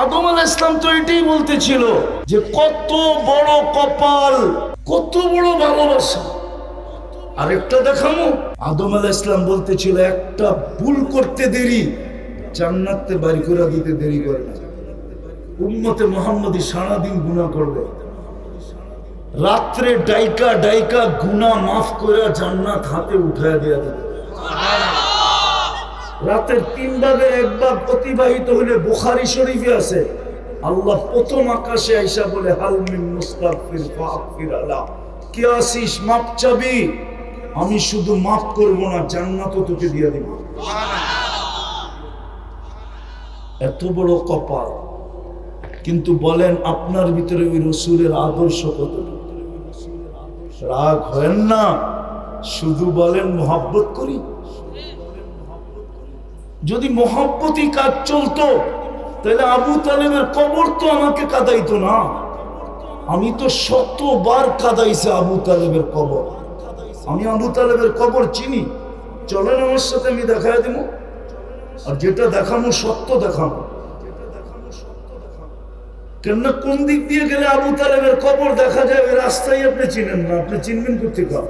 আদম আল ইসলাম তো এটাই বলতেছিল যে কত বড় কপাল, কত বড় ভালোবাসা। আরেকটা দেখামো। আদম আল ইসলাম বলতেছিল, একটা ভুল করতে দেরি জান্নাতে বাড়ি করে দিতে দেরি করে না। উম্মতে মোহাম্মদী সারাদিন গুণা করবে। রাত্রে ডাইকা ডাইকা গুনা মাফ করে জান্নাত হাতে উঠায় দেয়া দেবে। রাতের তিন ভাগের এক ভাগ অতিবাহিত হলে বুখারি শরীফে আছে। আল্লাহ প্রথম আকাশে আইসা বলে কে আসিস মাপ চাবি। আমি শুধু মাফ করব না, জান্নাতও তোকে দিয়ে দিব। এত বড় কপাল। কিন্তু বলেন, আপনার ভিতরে ওই রসুলের আদর্শ কতটুকু রাগ হয় না? শুধু বলেন, মোহাব্বত করি? যদি মোহাব্বতি কাজ চলতো, তাহলে আবু তালেবের কবর তো আমাকে কাদাইতো না। আমি তো শতবার কাদাইছে আবু তালেবের কবর। আমি আবু তালেবের কবর চিনি। চলেন আমার সাথে, আমি দেখাই দিব আর যেটা দেখানো সত্য দেখানো কেননা কোন দিক দিয়ে গেলে আবু তালেবের কবর দেখা যায়, ওই রাস্তায় আপনি চিনেন না। আপনি চিনবেন কোথেকে?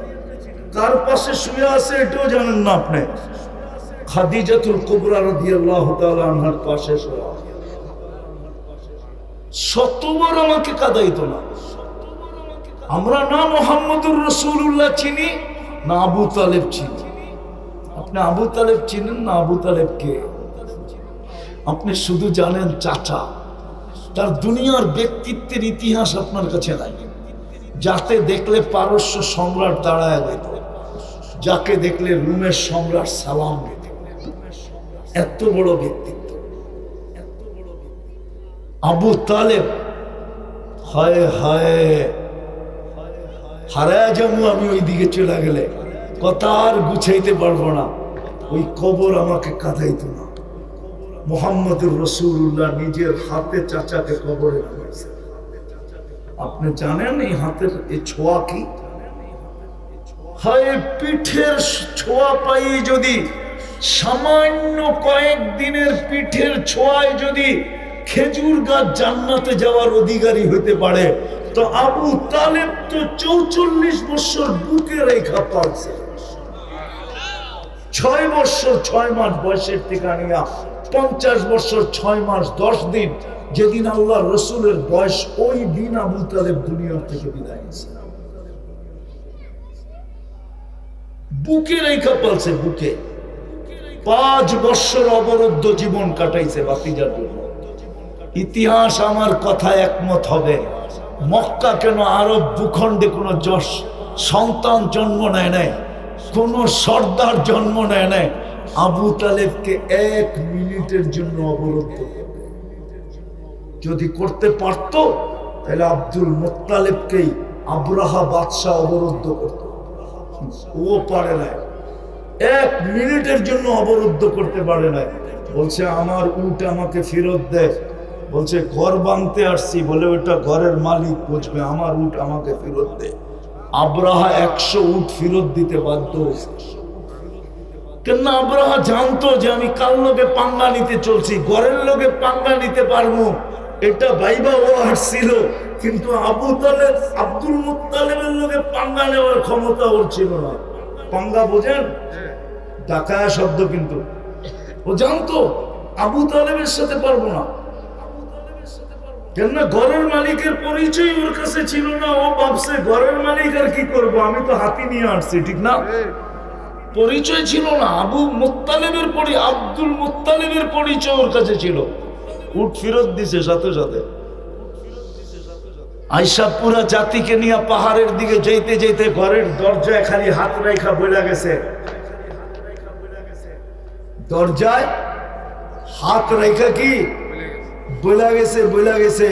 কার পাশে শুয়ে আছে এটাও জানেন না আপনি। খাদিজাতুল কুবরা রাদিয়াল্লাহু তাআলা আনহার পাশে শোয়া। শতবার আমাকে কাদাইতো না। আমরা না মোহাম্মদুর রসুল্লাহ চিনি, না আবু তালেব চিনি। আপনি আবু তালেব চিনেন না আবু তালেব কে? আপনি শুধু জানেন চাচা, তার দুনিয়ার ব্যক্তিত্বের ইতিহাস আপনার কাছে নাই। যাতে দেখলে পারস্য সম্রাট দাঁড়ায় যেত যাকে দেখলে রুমের সম্রাট সালাম দিত। এত বড় ব্যক্তিত্ব। আবু তালেব, হায় হায়, হারায় যাব আমি ওই দিকে চলে গেলে। কথা আর গুছাইতে পারব না। ওই কবর আমাকে কাঁদাইতো না। মোহাম্মদুর রসুল্লাহ নিজের হাতে চাচাকে কবরে আপনি জানেন এই হাতের এই ছোঁয়া কি? হয় পিঠের ছোঁয়া পাই যদি সামান্য কয়েক দিনের পিঠের ছোঁয়ায় যদি খেজুর গাছ জান্নাতে যাওয়ার অধিকারী হতে পারে, তো আবু তালেব তো চৌচল্লিশ বছর বুকে রেখা পাচ্ছে ছয় বছর ছয় মাস বয়সের থেকে আনিয়া পঞ্চাশ বছর ছয় মাস দশ দিন যেদিন আল্লাহ রসুলের বয়স ওই দিন আবু তালেব দুনিয়ার থেকে বিদায় বুকে রেখা পালছে, বুকে। পাঁচ বৎসর অবরুদ্ধ জীবন কাটাইছে বাতিজার জন্য। ইতিহাস আমার কথা একমত হবে। মক্কা কেন আরব ভূখণ্ডে কোনো যশ, সন্তান জন্ম নেয় নাই, কোন সর্দার জন্ম নেয় নাই। আবু তালেবকে এক মিনিটের জন্য অবরুদ্ধ যদি করতে পারত, তাহলে আব্দুল মোত্তালেবকেই আব্রাহা বাদশাহ অবরুদ্ধ করত। ও পারে নাই। এক মিনিটের জন্য অবরুদ্ধ করতে পারে না বলছে, আমার উট আমাকে ফেরত দেয় বলছে, ঘর বাঁধতে আসছি। বলে, ওটা ঘরের মালিক বুঝবে, আমার উট আমাকে ফেরত দে। আব্রাহা একশো উট ফেরত দিতে বাধ্য। হয়েছে কেন আব্রাহা জানতো যে আমি কাল লোকে পাঙ্গা নিতে চলছি, ঘরের লোকে পাঙ্গা নিতে পারব। এটা ভাইবা ও আসছিল কিন্তু আবু তালেব, আব্দুল মুতালেবের লোকে পাঙ্গা নেওয়ার ক্ষমতা ওর ছিল না। পাঙ্গা বোঝেন? ডাকায়া শব্দ কিন্তু। ও জানতো, আবু তালেবের সাথে পারব না। কেননা ঘরের মালিকের পরিচয় ওর কাছে ছিল না, ও ভাবছে ঘরের মালিক আর কি করব, আমি তো হাতি নিয়ে আসছি, ঠিক না? পরিচয় ছিল না, আবু মোত্তালেবের পরি, আব্দুল মোত্তালেবের পরিচয় ওর কাছে ছিল। উঠ ফিরত দিছে সাথে সাথে। আইসা পুরা জাতিকে নিয়ে পাহাড়ের দিকে যেতে যেতে ঘরের দরজায় খালি হাত রেখা বইলা গেছে। দরজায় হাত রেখা কি? বইলা গেছে বইলা গেছে।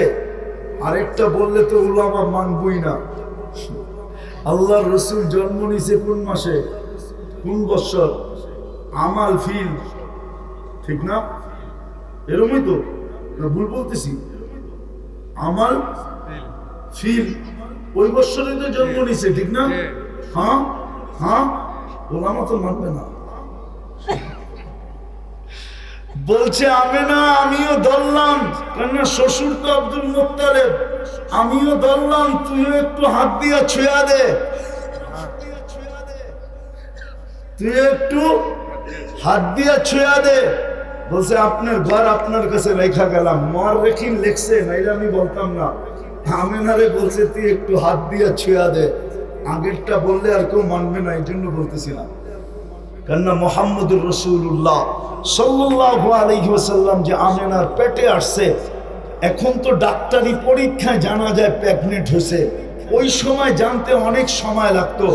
আরেকটা বললে তো উলামা মানবই না। আল্লাহ রসুল জন্ম নিছে কোন মাসে? কোন বৎসর? আমাল ফিল। ঠিক না? এরমই তো। ভুল বলতেছি। আমাল ফিল। ওই বৎসরে তো জন্ম নিছে ঠিক না? হ্যাঁ? হ্যাঁ? ওলামা তো মানবে না। বলছে, আমি না, আমিও ধরলাম। কেননা শ্বশুর তো আব্দুল মোত্তালেব। আমিও ধরলাম, তুইও একটু হাত দিয়া ছুঁয়া দে। তুই একটু হাত ছুঁয়া দে। বলছে, আপনার ঘর আপনার কাছে রেখা গেলাম। মর রেখি লেখছে, নাইলে আমি বলতাম না। আমেনারে বলছে, তুই একটু হাত দিয়া ছুঁয়া দে। আগেরটা বললে আর কেউ মানবে না এই জন্য বলতেছিলাম কেননা মোহাম্মদুর রসুল্লাহ সাল্লাহ আলহিহাসাল্লাম যে আমেনার পেটে আসছে এখন তো ডাক্তারি পরীক্ষায় জানা যায় প্রেগনেন্ট হয়েছে। ওই সময় জানতে অনেক সময় লাগতো।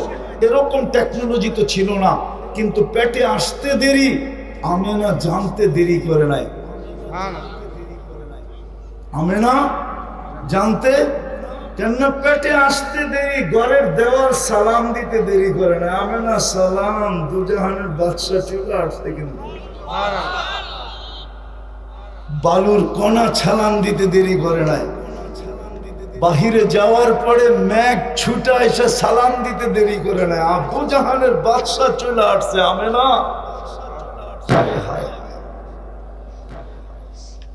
এরকম টেকনোলজি তো ছিল না কিন্তু পেটে আসতে দেরি আমেনা জানতে দেরি করে নাই। আমেনা জানতে কেন পেটে আসতে দেরি, ঘরের দেওয়ার সালাম দিতে দেরি করে না। আমেনা সালাম, দুজাহানের বাদশা চলে আসতে কিন্তু। বালুর কণা ছালাম দিতে দেরি করে নাই। বাহিরে যাওয়ার পরে ম্যাগ ছুটা এসে সালাম দিতে দেরি করে নাই। আবু জাহানের বাদশা চলে আসছে হায় হায়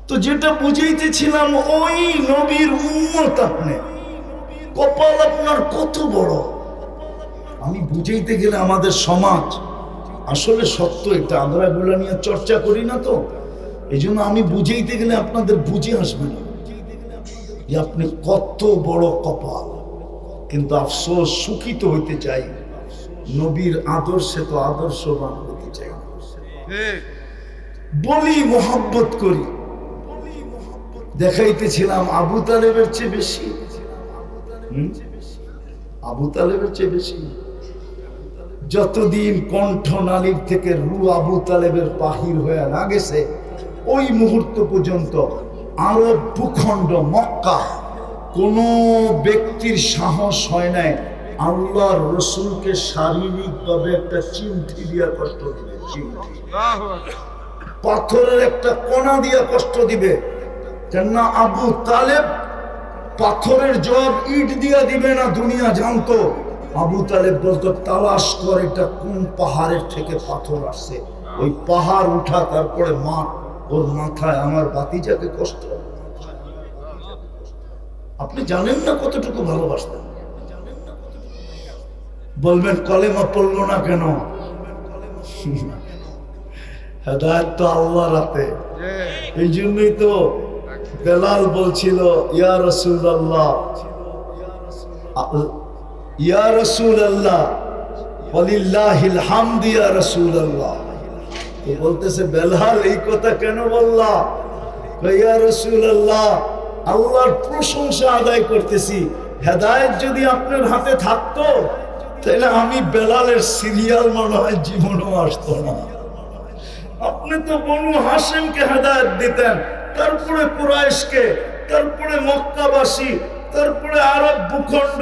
তো যেটা বুঝাইতেছিলাম, ওই নবীর উন্মত আপনি। কপাল আপনার কত বড়? আমি বুঝাইতে গেলে আমাদের সমাজ, আসলে সত্য এটা, আমরা এগুলো নিয়ে চর্চা করি না তো। এই জন্য আমি বুঝাইতে গেলে আপনাদের বুঝে আসবে না যে আপনি কত বড় কপাল। কিন্তু আফসোস সুখিত হইতে চাই। নবীর আদর্শে তো আদর্শবান হতে চাই। বলি মোহাব্বত করি। দেখাইতেছিলাম আবু তালেবের চেয়ে বেশি? আবু তালেবের চেয়ে বেশি। যতদিন কণ্ঠ নালীর থেকে রু আবু তালেবের পাহির হয়ে না গেছে ওই মুহূর্ত পর্যন্ত আরব ভূখণ্ড মক্কা কোন ব্যক্তির সাহস হয় নাই আল্লাহর রসুলকে শারীরিকভাবে একটা চিমঠি দিয়া কষ্ট দিবে চিমঠি। পাথরের একটা কণা দিয়া কষ্ট দিবে। কেননা আবু তালেব পাথরের জবাব ইট দিয়া দিবে না দুনিয়া জানতো। আবু তালেব বলতো, তালাশ কর, এটা কোন পাহাড়ের থেকে পাথর আসছে? ওই পাহাড় উঠা, তারপরে মা ওর মাথায় আমার বাতিজাকে কষ্ট আপনি জানেন না কতটুকু ভালোবাসতেন? বলবেন, কলেমা পড়ল না কেন? হেদায়ত তো আল্লাহ রাতে এই জন্যই তো বেলাল বলছিল, ইয়া রসুল আল্লাহ ইয়া রসুল আল্লাহ আল্লাহ এই কথা কেন বললা? রসুল আল্লাহ আল্লাহর প্রশংসা আদায় করতেছি। হেদায়েত যদি আপনার হাতে থাকতো, তাহলে আমি বেলালের সিরিয়াল মনে হয় জীবনও আসতো না। আপনি তো বনু হাসিমকে হেদায়ত দিতেন তারপরে কুরাইশকে তারপরে মক্কাবাসী তারপরে আরব ভূখণ্ড,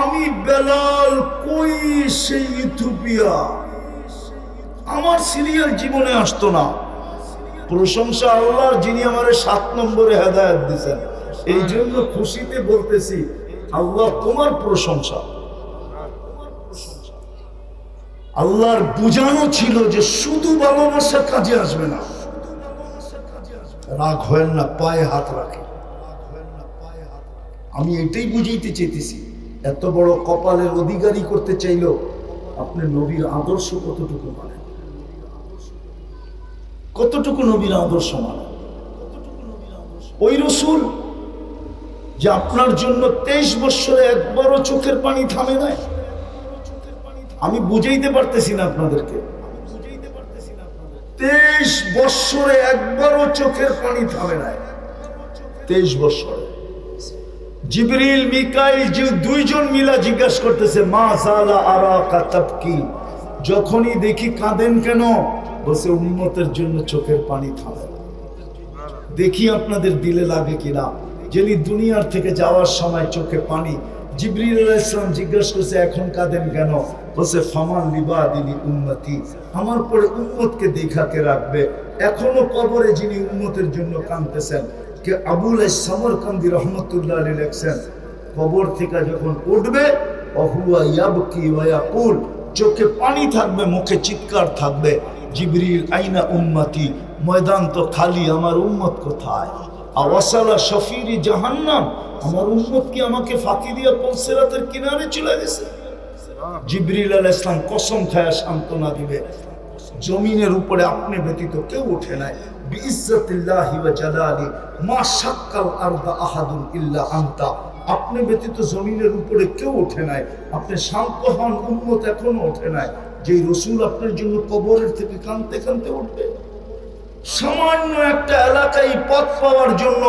আমি বেলাল কই সেই ইথিওপিয়া? আমার সিরিয়াল জীবনে আসতো না। প্রশংসা আল্লাহর যিনি আমার সাত নম্বরে হেদায়ত দিয়েছেন এই জন্য খুশিতে বলতেছি, আল্লাহ তোমার প্রশংসা। আল্লাহর বুঝানো ছিল যে শুধু ভালোবাসা কাজে আসবে না। রাগ হয় না, পায়ে হাত রাখে আমি এটাই বুঝাইতে চেয়েছি এত বড় কপালের অধিকারী করতে চাইলেও আপনি নবীর আদর্শ কতটুকু মানেন? কতটুকু নবীর আদর্শ মানেন? ওই রসুল যে আপনার জন্য তেইশ বৎসরে একবারও চোখের পানি থামে নাই? আমি বুঝাইতে পারতেছি না আপনাদেরকে। তেইশ বৎসরে একবারও চোখের পানি থামে নাই। তেইশ বৎসরে। জিবরিল, মিকাইল দুইজন মিলা জিজ্ঞাসা করতেছে, মা সালা আরা কাতাবকি যখনই দেখি কাঁদেন কেন? বসে উন্মতের জন্য চোখের পানি থামে দেখি আপনাদের দিলে লাগে কিনা। যিনি দুনিয়ার থেকে যাওয়ার সময় চোখে পানি, জিবরিল আলাইহিস সালাম জিজ্ঞাসা করছে, এখন কাঁদেন কেন? বলছে, ফামান লিবা দিনী উন্নতি আমার পরে উন্মতকে দেখাকে রাখবে? এখনও কবরে যিনি উন্মতের জন্য কাঁদতেছেন, কে আবুল সামরকান্দি রহমতুল্লাহ আলী কবর থেকে যখন উঠবে, অহুয়া ইয়াবকি ওয়াকুল চোখে পানি থাকবে, মুখে চিৎকার থাকবে, জিবরিল, আইনা উম্মতি? ময়দান তো খালি, আমার উম্মত কোথায়? আওয়াসালা শফিরি জাহান্নাম, আমার উম্মত কি আমাকে ফাঁকি দিয়ে পলসেরাতের কিনারে চলে গেছে? জিবরিল আল ইসলাম কসম খায়া সান্ত্বনা দিবে। জমিনের উপরে আপনি ব্যতীত কেউ ওঠে নাই। আপনি ব্যতীত জমিনের উপরে কেউ ওঠে নাই। আপনি শান্ত হন উন্মত এখনও ওঠে নাই। যে রসুল আপনার জন্য কবরের থেকে কানতে কানতে উঠবে। সামান্য একটা এলাকায় পথ পাওয়ার জন্য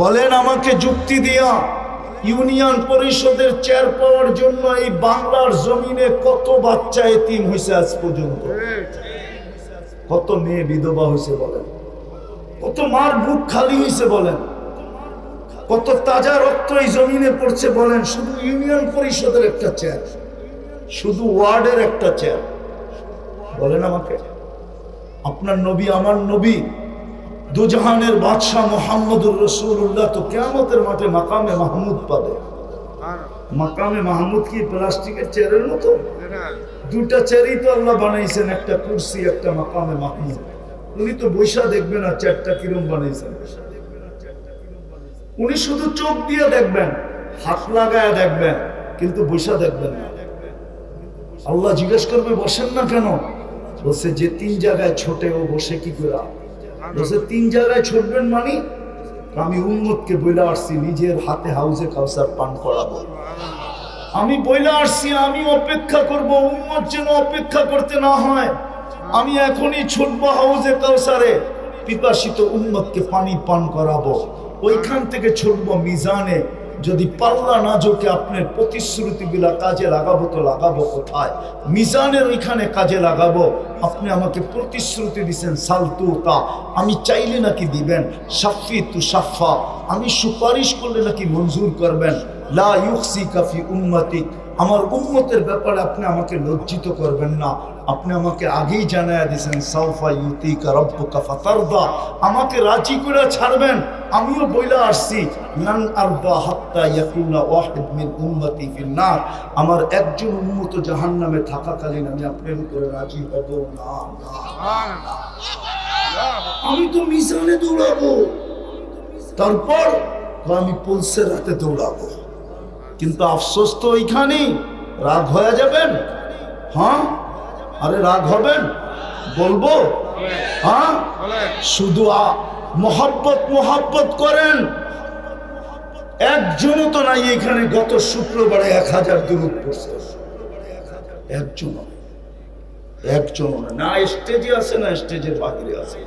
বলেন, আমাকে যুক্তি দিয়া ইউনিয়ন পরিষদের চেয়ার পাওয়ার জন্য এই বাংলার জমিনে কত বাচ্চা এতিম হয়েছে আজ পর্যন্ত? কত মেয়ে বিধবা হয়েছে বলেন? কত মার বুক খালি হয়েছে বলেন? কত তাজা রক্ত এই জমিনে পড়ছে বলেন? শুধু ইউনিয়ন পরিষদের একটা চেয়ার শুধু ওয়ার্ডের একটা চেয়ার বলেন আমাকে, আপনার নবী, আমার নবী দুজাহানের বাদশাহ মোহাম্মদুর রসুল্লাহ তো কেয়ামতের মাঠে মাকামে মাহমুদ পাবে। মাকামে মাহমুদ কি প্লাস্টিকের চেয়ারের মতো? দুটা চেয়ারই তো আল্লাহ বানাইছেন, একটা কুরসি, একটা মাকামে মাহমুদ। উনি তো বৈশা দেখবেন আর চেয়ারটা কিরম বানাইছেন। উনি শুধু চোখ দিয়ে দেখবেন, হাত লাগায় দেখবেন, কিন্তু বৈশা দেখবেন না। আল্লাহ জিজ্ঞেস করবে, বসেন না কেন? বলছে, যে তিন জায়গায় ছোটে ও বসে কি করে? বলছে তিন জায়গায় ছুটবেন মানে আমি উন্মতকে বইলে আসছি, নিজের হাতে হাউজে কাউসার পান করাবো। আমি বইলে আসছি, আমি অপেক্ষা করব উন্মত যেন অপেক্ষা করতে না হয়। আমি এখনই ছুটবো হাউজে কাউসারে, পিপাসিত উন্মতকে পানি পান করাবো। ওইখান থেকে ছুটব মিজানে যদি পাল্লা না ঝোঁকে আপনার প্রতিশ্রুতিগুলা কাজে লাগাবো তো লাগাবো কোথায়? মিজানের ওইখানে কাজে লাগাবো। আপনি আমাকে প্রতিশ্রুতি দিছেন সালতুতা আমি চাইলে নাকি দিবেন, সাফি তু সাফা। আমি সুপারিশ করলে নাকি মঞ্জুর করবেন। লা ইউসি কাফি উম্মতি আমার উম্মতের ব্যাপারে আপনি আমাকে লজ্জিত করবেন না। আপনি আমাকে আগেই জানায়া দিয়েছেন সাউফা ইউতিকা রব্বুকা ফাতারদা। আমাকে রাজি করে ছাড়বেন, আমিও বইলা আসছি লান আরদা হাত্তা ওয়াহিদ মিন উম্মতি ফিন নার আমার একজন উম্মত জাহান্নামে থাকাকালীন আমি আপনার করে রাজি হব না আমি তো মিজানে দৌড়াবো। তারপর আমি পুলসের রাতে দৌড়াবো। কিন্তু আফসোস তো ওইখানেই রাগ হয়ে যাবেন? হ্যাঁ? আরে রাগ হবেন? বলব? হ্যাঁ? শুধু মোহাব্বত মোহাব্বত করেন। একজনও তো নাই এখানে গত শুক্রবারে এক হাজার দূরত পড়ছে। একজন একজন না স্টেজে আছে, না স্টেজের বাহিরে আছে।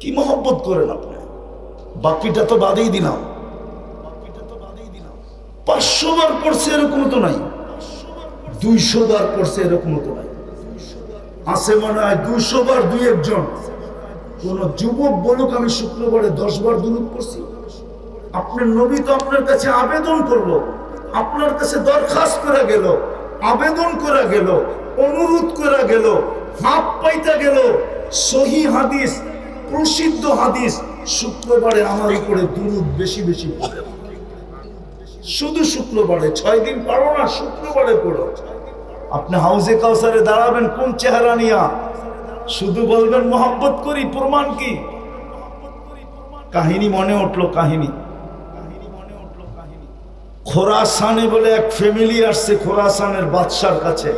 কি মহব্বত করেন আপনি? বাকিটা তো বাদেই দিলাম। পাঁচশো বার পড়ছে এরকম তো নাই। দুইশো বার পড়ছে এরকম তো নাই। আছে মনে হয় দুইশো বার দুই একজন। কোন যুবক বলুক, আমি শুক্রবারে দশ বার দূরত পড়ছি। আপনার নবী তো আপনার কাছে আবেদন করল, আপনার কাছে দরখাস্ত করা গেল, আবেদন করা গেল, অনুরোধ করা গেল হাত পাইতে গেল, সহি হাদিস, প্রসিদ্ধ হাদিস, শুক্রবারে আমার উপরে দুরুদ বেশি বেশি পড়ে। শুধু শুক্রবারে, ছয় দিন পারো না, শুক্রবারে পড়ো। আপনি হাউজে কাউসারে দাঁড়াবেন, কোন চেহারা নিয়া? শুধু বলবেন, মোহাব্বত করি, প্রমাণ কি? কাহিনী মনে উঠল, কাহিনী। খোরাসানে বলে এক ফ্যামিলি আসছে, খোরাসানের বাদশার কাছে।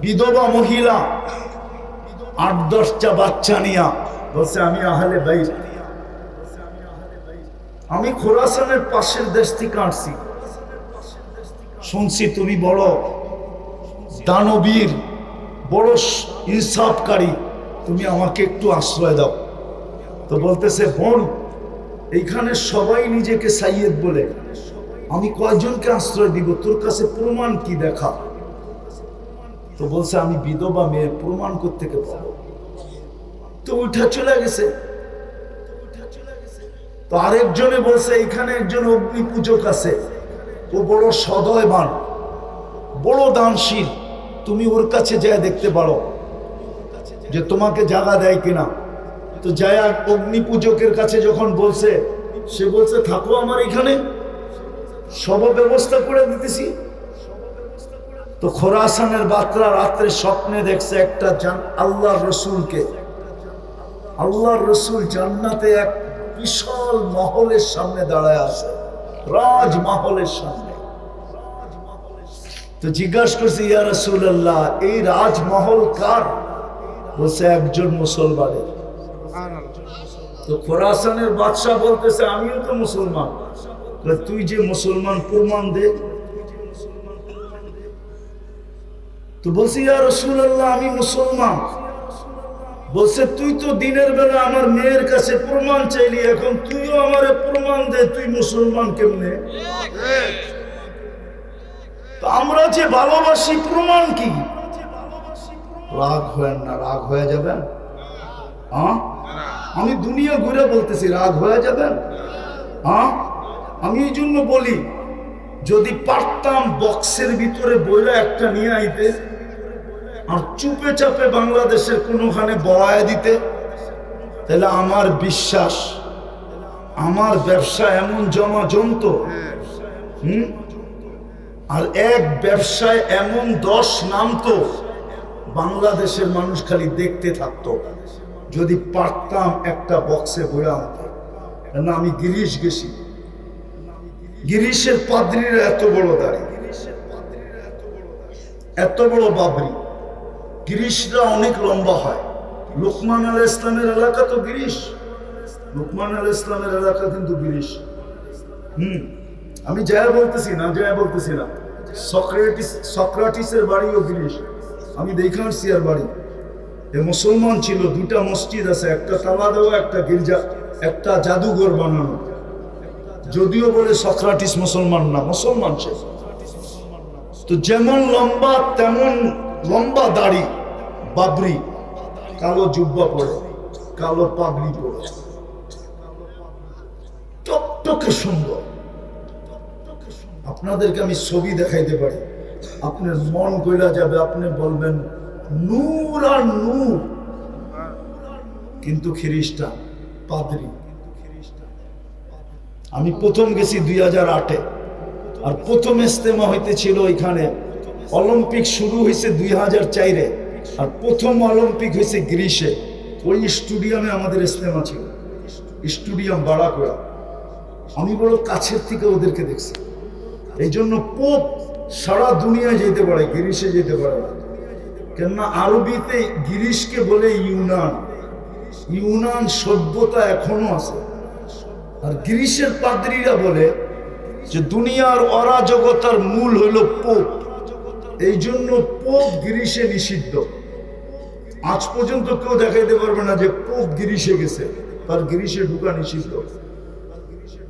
বিধবা মহিলা, আট, দশটা বাচ্চা নিয়া। বলছে, আমি আহলে ভাই আমি খোরাসানের পাশের দেশ থেকে আসছি। শুনছি তুমি বড় দানবীর, বড় ইনসাফকারী। তুমি আমাকে একটু আশ্রয় দাও। তো বলতেছে, বোন, এইখানে সবাই নিজেকে সাইয়েদ বলে। আমি কয়জনকে আশ্রয় দিব? তোর কাছে প্রমাণ কি দেখা? তো বলছে, আমি বিধবা মেয়ের প্রমাণ করতে পাবো? তো উঠা চলে গেছে। তো আরেকজনে বলছে, এখানে একজন অগ্নি পূজক আছে। ও বড় সদয়বান, বড় দানশীল। তুমি ওর কাছে যায় দেখতে পারো যে তোমাকে জায়গা দেয় কিনা। তো যায় অগ্নি পূজকের কাছে যখন বলছে, সে বলছে, থাকো আমার এখানে। সব ব্যবস্থা করে দিতেছি। তো খোরাসানের বাতরা রাত্রে স্বপ্নে দেখছে একটা জান আল্লাহর রসুলকে। আল্লাহর রসুল জান্নাতে এক বিশাল মহলের সামনে দাঁড়ায় আছে। রাজমহলের সামনে। তো জিজ্ঞাসা করছে, ইয়া রসুল এই রাজমহল কার? বলছে, একজন মুসলমানের। তো খোরাসানের বাদশাহ বলতেছে, আমিও তো মুসলমান। তুই যে মুসলমান, প্রমাণ দে। তো বলছি, ইয়া রসুল্লাহ আমি মুসলমান। বলছে, তুই তো দিনের বেলা আমার মেয়ের কাছে প্রমাণ চাইলি, এখন তুইও আমারে প্রমাণ দে, তুই মুসলমান কেমনে? আমরা যে ভালোবাসি, প্রমাণ কি? রাগ হয় না, রাগ হয়ে যাবেন হ্যাঁ আমি দুনিয়া ঘুরে বলতেছি, রাগ হয়ে যাবেন হ্যাঁ আমি এই জন্য বলি, যদি পারতাম বক্সের ভিতরে বইরা একটা নিয়ে আইতে আর চুপে চাপে বাংলাদেশের কোনোখানে বড়ায় দিতে, তাহলে আমার বিশ্বাস, আমার ব্যবসা এমন জমা জমত হুম? আর এক ব্যবসায় এমন দশ নামতো বাংলাদেশের মানুষ খালি দেখতে থাকতো। যদি পারতাম একটা বক্সে বয়ে আনতে না আমি গিরিশ গেছি। গিরিশের পাদ্রিরা এত বড় দাড়ি। এত বড় বাবরি। গিরিশরা অনেক লম্বা হয়। লোকমান আল ইসলামের এলাকা তো গিরিশ। লোকমান আল ইসলামের এলাকা কিন্তু গিরিশ। হুম, আমি জয়া বলতেছি না জয়া বলতেছি না। সক্রেটিস, সক্রাটিসের বাড়িও গিরিশ। আমি দেখে আসছি আর বাড়ি। এ মুসলমান ছিল দুটা মসজিদ আছে, একটা তালা দেওয়া একটা গির্জা, একটা জাদুঘর বানানো। যদিও বলে সক্রাটিস মুসলমান না, মুসলমান সে। তো যেমন লম্বা, তেমন লম্বা দাড়ি বাবরি কালো জুব্বা পরে, কালো পাগড়ি পরে। টকটকে সুন্দর। আপনাদেরকে আমি ছবি দেখাইতে পারি। আপনার মন গইলা যাবে, আপনি বলবেন, নূর আর নূর। কিন্তু খ্রিস্টান, পাদ্রী। আমি প্রথম গেছি দুই হাজার আটে। আর প্রথম ইস্তেমা হইতেছিল ওইখানে। অলিম্পিক শুরু হয়েছে দুই হাজার চাইরে আর প্রথম অলিম্পিক হয়েছে গ্রীষে ওই স্টুডিয়ামে আমাদের ইস্তেমা ছিল। স্টুডিয়াম করা আমি বড় কাছের থেকে ওদেরকে দেখছি। এই জন্য পোপ সারা দুনিয়ায় যেতে পারে গিরিশে যেতে পারে না। কেননা আরবিতে গিরিশকে বলে ইউনান। ইউনান সভ্যতা এখনও আছে। আর গ্রিসের পাদ্রীরা বলে যে দুনিয়ার অরাজকতার মূল হইল পোপ। এই জন্য পোপ গিরিশে নিষিদ্ধ। আজ পর্যন্ত কেউ দেখাইতে পারবে না যে পোপ গিরিশে গেছে, তার গিরিশে ঢুকা নিষিদ্ধ।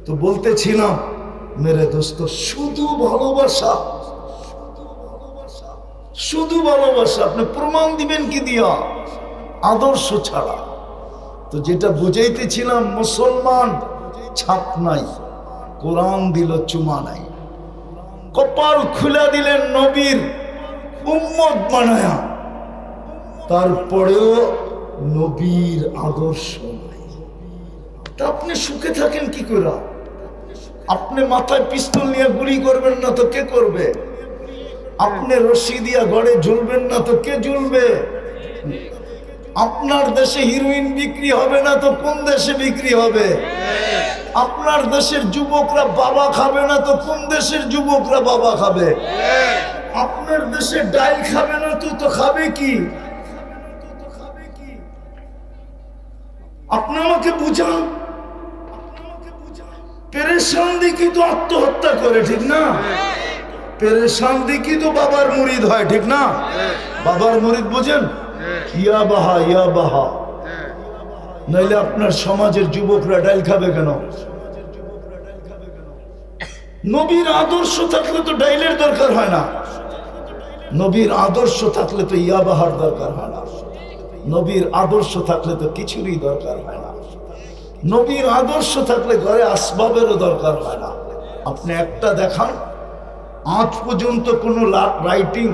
তো বলতেছিলাম, মেরে দোস্ত, শুধু ভালোবাসা শুধু ভালোবাসা, আপনি প্রমাণ দিবেন কি দিয়া? আদর্শ ছাড়া। তো যেটা বুঝাইতেছিলাম, মুসলমান ছাপ নাই, কোরআন দিল চুমা নাই। কপাল খুলে দিলেন নবীর উম্মত বানায়া। তারপরেও নবীর আদর্শ তা আপনি সুখে থাকেন কি করে আপনি মাথায় পিস্তল নিয়ে গুলি করবেন না তো কে করবে? আপনি রশি দিয়া গড়ে ঝুলবেন না তো কে ঝুলবে? আপনার দেশে হিরোইন বিক্রি হবে না তো কোন দেশে বিক্রি হবে? আপনার দেশের যুবকরা বাবা খাবে না তো কোন দেশের যুবকরা বাবা খাবে? আপনার দেশে ডাইল খাবে না তো তো খাবে কি? আপনি আমাকে বুঝান? পেরেশান দেখি তো আত্মহত্যা করে ঠিক না? পেরেশান দেখি তো বাবার মুরিদ হয় ঠিক না? বাবার মুরিদ বোঝেন? ইয়া বাহা ইয়া বাহা। নইলে আপনার সমাজের যুবকরা ডাইল খাবে কেন? নবীর আদর্শ থাকলে তো ডাইলের দরকার হয় না। নবীর আদর্শ থাকলে তো ইয়াবাহার দরকার হয় না। নবীর আদর্শ থাকলে তো কিছুরই দরকার হয় না। নবীর আদর্শ থাকলে ঘরে আসবাবেরও দরকার হয় না। আপনি একটা দেখান, আজ পর্যন্ত কোনো রাইটিং,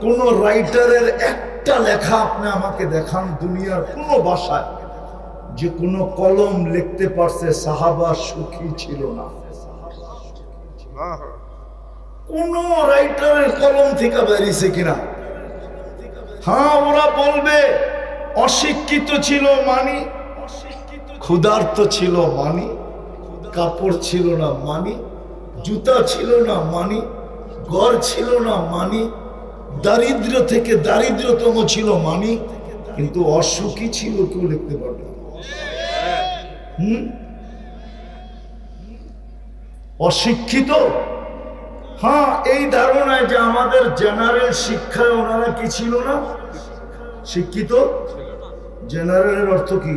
কোনো রাইটারের একটা লেখা আপনি আমাকে দেখান দুনিয়ার কোনো ভাষায়। যে কোনো কলম লিখতে পারছে, সাহাবা সুখী ছিল না কোন রাইটারের কলম থেকে বেরিয়েছে কিনা হ্যাঁ ওরা বলবে, অশিক্ষিত ছিল মানি, ক্ষুধার্ত ছিল মানি, কাপড় ছিল না মানি, জুতা ছিল না মানি, ঘর ছিল না মানি দারিদ্র থেকে দারিদ্রতম ছিল মানি, কিন্তু অসুখী ছিল কেউ লিখতে পারবে না। অশিক্ষিত? হ্যাঁ এই ধারণায় যে আমাদের জেনারেল শিক্ষায় ওনারা কি ছিল না? শিক্ষিত? জেনারেলের অর্থ কি?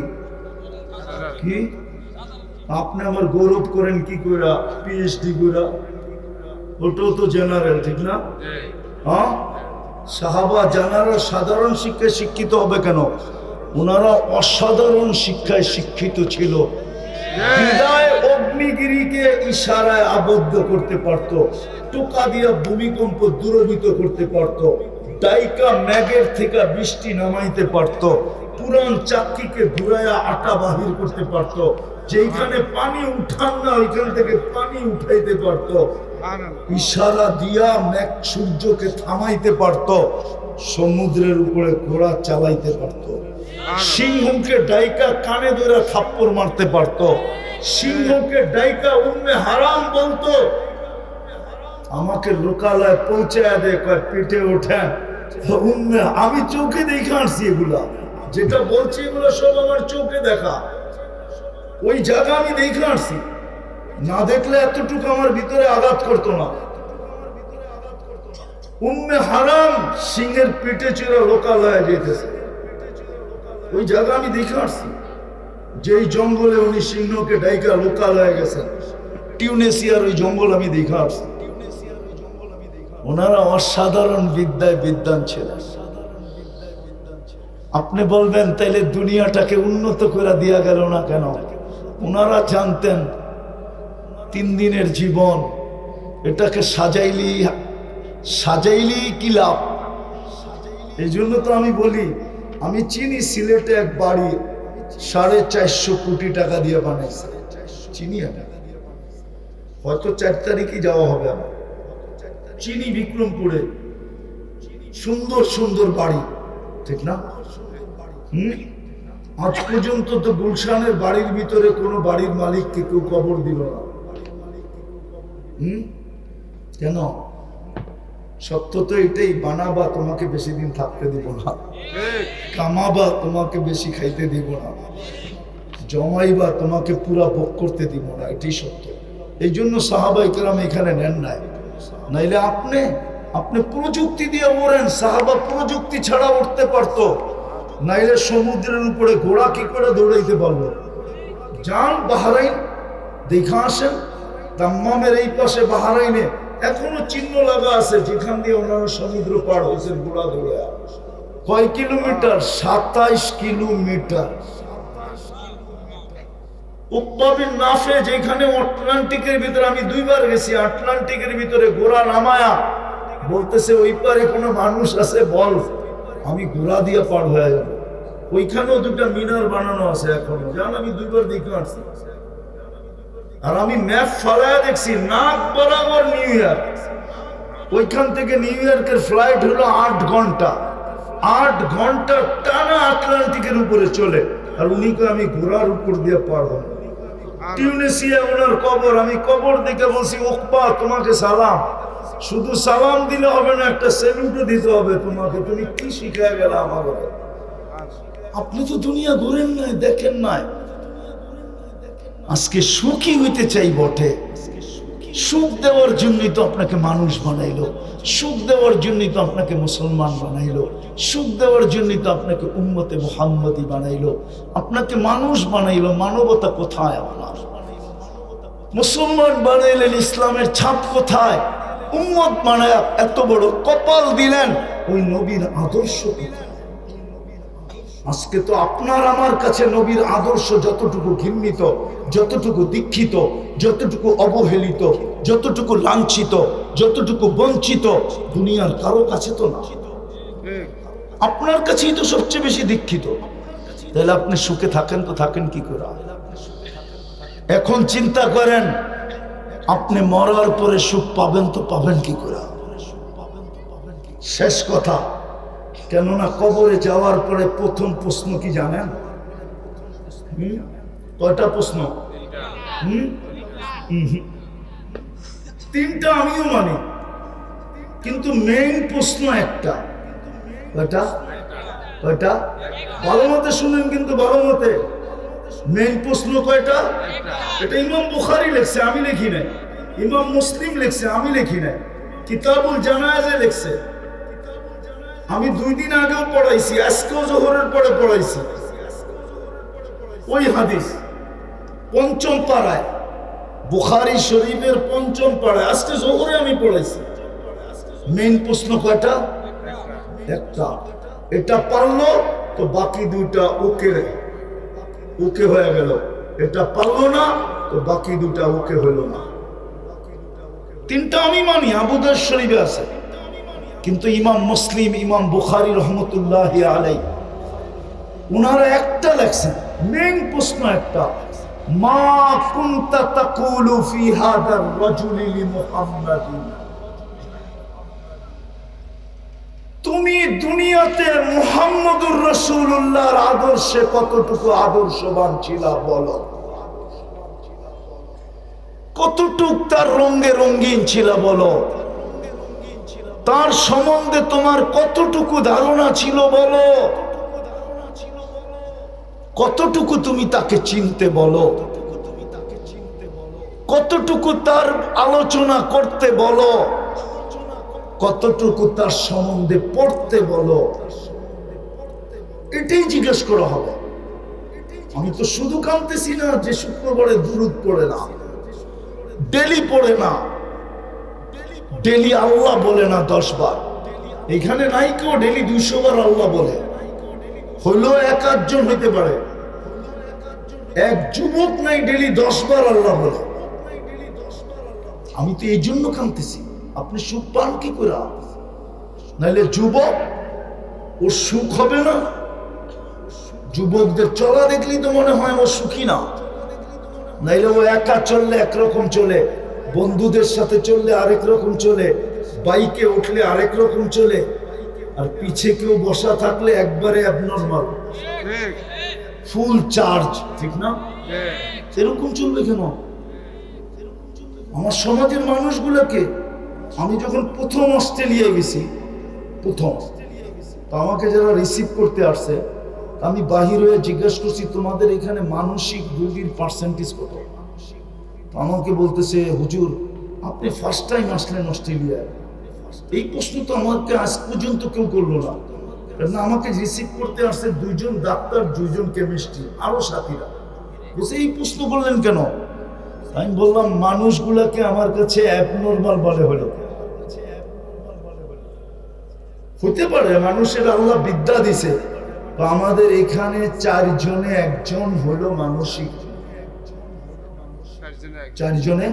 কি? আপনি আমার গৌরব করেন কি কইরা? পিএইচডি কইরা? ওটাও তো জেনারেল ঠিক না? হ্যাঁ? সাহাবা জানারা সাধারণ শিক্ষায় শিক্ষিত হবে কেন? ওনারা অসাধারণ শিক্ষায় শিক্ষিত ছিল। অগ্নিগিরিকে ইশারায় আবদ্ধ করতে টোকা দিয়া ভূমিকম্প করতে থেকে বৃষ্টি নামাইতে পুরান ঘুরাইয়া আটা বাহির করতে পারত, যেইখানে পানি উঠান না, ওইখান থেকে পানি উঠাইতে পারত। ইশারা দিয়া ম্যাক সূর্যকে থামাইতে পারত, সমুদ্রের উপরে ঘোড়া চালাইতে পারত। সিংহকে ডাইকা কানে ধরে থাপ্পড় মারতে পারত। সিংহকে ডাইকা উম্মে হারাম বলতো। আমাকে লোকালয় পৌঁছায় দে, কয়, পিঠে ওঠেন উম্মে, আমি চোখে দেখে আসছি এগুলা। যেটা বলছি এগুলো সব আমার চোখে দেখা। ওই জায়গা আমি দেখে আসছি না দেখলে এতটুকু আমার ভিতরে আঘাত করতো না। উম্মে হারাম সিংহের পিঠে চিরা লোকালয়ে যেতেছে। ওই জায়গা আমি দেখে আসছি। যেই জঙ্গলে উনি সিংহকে ডাইকা লোকালয়ে গেছেন টিউনেসিয়ার ওই জঙ্গল আমি দেখে আসছি। ওনারা অসাধারণ বিদ্যায় বিদ্যান ছিলেন। আপনি বলবেন, তাইলে দুনিয়াটাকে উন্নত করে দিয়া গেল না কেন? ওনারা জানতেন, তিন দিনের জীবন, এটাকে সাজাইলি সাজাইলি কি লাভ? এই জন্য তো আমি বলি আমি চিনি সিলেটে এক বাড়ি সাড়ে চারশো কোটি টাকা দিয়ে বানাইছে। চিনি হয়তো চার তারিখই যাওয়া হবে আমার। চিনি বিক্রমপুরে। সুন্দর সুন্দর বাড়ি। ঠিক না? আজ পর্যন্ত তো গুলশানের বাড়ির ভিতরে কোনো বাড়ির মালিককে কেউ কবর দিল না। হুম? কেন? সত্য তো এটাই, বানাবা তোমাকে বেশি দিন থাকতে দিব না। কামাবা তোমাকে বেশি খাইতে দিব না। জমাইবা তোমাকে পুরা ভোগ করতে দিব না, এটাই সত্য। এই জন্য সাহাবাই কেরাম এখানে নেন নাই। নাইলে আপনি আপনি প্রযুক্তি দিয়ে ওড়েন সাহাবা প্রযুক্তি ছাড়া উঠতে পারতো। নাইলে সমুদ্রের উপরে ঘোড়া কি করে দৌড়াইতে পারল? যান বাহারাইন, দেখা আসেন। দাম্মামের এই পাশে বাহারাইনে এখনও চিহ্ন লাগা আছে, যেখান দিয়ে ওনারা সমুদ্র পার হয়েছেন ঘোড়া দৌড়ে কয় কিলোমিটার? সাতাইশ কিলোমিটার। উকবাবিন নাফে যেখানে আটলান্টিকের ভিতরে, আমি দুইবার গেছি, আটলান্টিকের ভিতরে ঘোড়া নামায়া বলতেছে, ওই পারে কোনো মানুষ আছে, বল। আমি ঘোড়া দিয়ে পার হয়ে যাব। ওইখানেও দুটা মিনার বানানো আছে এখনও। জান, আমি দুইবার দেখে আসছি। আর আমি ম্যাপ ফালায়া দেখছি, নাক বরাবর নিউ ইয়র্ক ওইখান থেকে নিউ ইয়র্কের ফ্লাইট হলো আট ঘণ্টা। আট ঘণ্টা টানা আটলান্টিকের উপরে চলে। আর উনিকে আমি ঘোড়ার উপর দিয়ে পার টিউনেসিয়া ওনার কবর। আমি কবর দেখে বলছি, ওকপা, তোমাকে সালাম। শুধু সালাম দিলে হবে না, একটা সেলুটও দিতে হবে তোমাকে। তুমি কি শিখায় গেলে আমার আপনি তো দুনিয়া ঘুরেন নাই, দেখেন নাই। আজকে সুখী হইতে চাই বটে। সুখ দেওয়ার জন্যই তো আপনাকে মানুষ বানাইলো। সুখ দেওয়ার জন্যই তো আপনাকে মুসলমান বানাইলো। সুখ দেওয়ার জন্যই তো আপনাকে উম্মতে মোহাম্মদি বানাইলো। আপনাকে মানুষ বানাইলো, মানবতা কোথায় আপনার? মুসলমান বানাইলেন, ইসলামের ছাপ কোথায়? উম্মত বানায় এত বড় কপাল দিলেন, ওই নবীর আদর্শ আজকে তো আপনার আমার কাছে নবীর আদর্শ যতটুকু ঘৃণিত যতটুকু দীক্ষিত, যতটুকু অবহেলিত, যতটুকু লাঞ্ছিত, যতটুকু বঞ্চিত, দুনিয়ার কারও কাছে তো না। আপনার কাছেই তো সবচেয়ে বেশি দীক্ষিত। তাহলে আপনি সুখে থাকেন তো থাকেন কি করে? এখন চিন্তা করেন, আপনি মরার পরে সুখ পাবেন তো পাবেন কি করে? শেষ কথা, কেননা কবরে যাওয়ার পরে প্রথম প্রশ্ন কি জানেন? কয়টা প্রশ্ন। তিনটা আমিও মানি, কিন্তু মেইন প্রশ্ন একটা। কয়টা? কয়টা? ভালো মতে শুনেন কিন্তু ভালো মতে। মেইন প্রশ্ন কয়টা? এটা ইমাম বুখারি লেখছে, আমি লিখি নাই। ইমাম মুসলিম লেখছে, আমি লিখি নাই। কিতাবুল জানায়াজে লেখছে। আমি দুই দিন আগেও পড়াইছি, আজকেও জোহরের পরে পড়াইছি। ওই হাদিস। পঞ্চম পাড়ায়, বুখারি শরীফের পঞ্চম পাড়ায়, আজকে জোহরে আমি পড়েছি। মেইন প্রশ্ন কয়টা? একটা। এটা পারল, তো বাকি দুইটা ওকে ওকে হয়ে গেল। এটা পারল না, তো বাকি দুটা ওকে হলো না। তিনটা আমি মানি আবুদার শরীফে আছে। কিন্তু ইমাম মুসলিম, ইমাম বুখারি রহমতুল্লাহ আলাই ওনারা একটা লেখছেন। মেইন প্রশ্ন একটা। তুমি দুনিয়াতে মুহাম্মদুর রসুল্লাহর আদর্শে কতটুকু আদর্শবান ছিল বলো? কতটুক তার রঙ্গে রঙ্গিন ছিল বলো? তার সম্বন্ধে তোমার কতটুকু ধারণা ছিল বলো? কতটুকু তুমি তাকে চিনতে বলো? কতটুকু তার আলোচনা করতে বলো? কতটুকু তার সম্বন্ধে পড়তে বলো? এটাই জিজ্ঞেস করা হবে। আমি তো শুধু কানতেছি না যে শুক্রবারে দুরুদ পড়ে না, ডেলি পড়ে না, ডেলি আল্লাহ বলে না দশ বার। এখানে নাই কেউ ডেলি দুইশো বার আল্লাহ বলে। হইলেও এক আধজন হইতে পারে। এক যুবক নাই ডেলি দশ বার আল্লাহ বলে। আমি তো এই জন্য কানতেছি আপনি সুখ পান কি করে? নাইলে যুবক, ওর সুখ হবে না? যুবকদের চলা দেখলেই তো মনে হয় ও সুখী না। নাইলে ও একা চললে একরকম চলে, বন্ধুদের সাথে চললে আরেক রকম চলে, বাইকে উঠলে আরেক রকম চলে আর পিছে কেউ বসা থাকলে একবারে অ্যাবনর্মাল ফুল চার্জ ঠিক না? এরকম চলবে কেন? আমার সমাজের মানুষগুলোকে আমি যখন প্রথম অস্ট্রেলিয়ায় গেছি, প্রথম, তো আমাকে যারা রিসিভ করতে আসছে আমি বাহির হয়ে জিজ্ঞেস করছি, তোমাদের এখানে মানসিক রোগীর পার্সেন্টেজ কত? আমাকে বলতেছে, হুজুর, আপনি ফার্স্ট টাইম আসলেন অস্ট্রেলিয়ায়। এই প্রশ্ন তো আমাকে আজ পর্যন্ত কেউ করল না। আমাকে রিসিভ করতে আসছে দুইজন ডাক্তার দুইজন কেমিস্ট্রি আরও সাথীরা। বলছে এই প্রশ্ন করলেন কেন? আমি বললাম মানুষগুলাকে আমার কাছে অ্যাবনর্মাল বলে হলো। হতে পারে মানুষের আল্লাহ বিদ্যা দিছে তো আমাদের এখানে চারজনে একজন হলো মানসিক। চারজনে?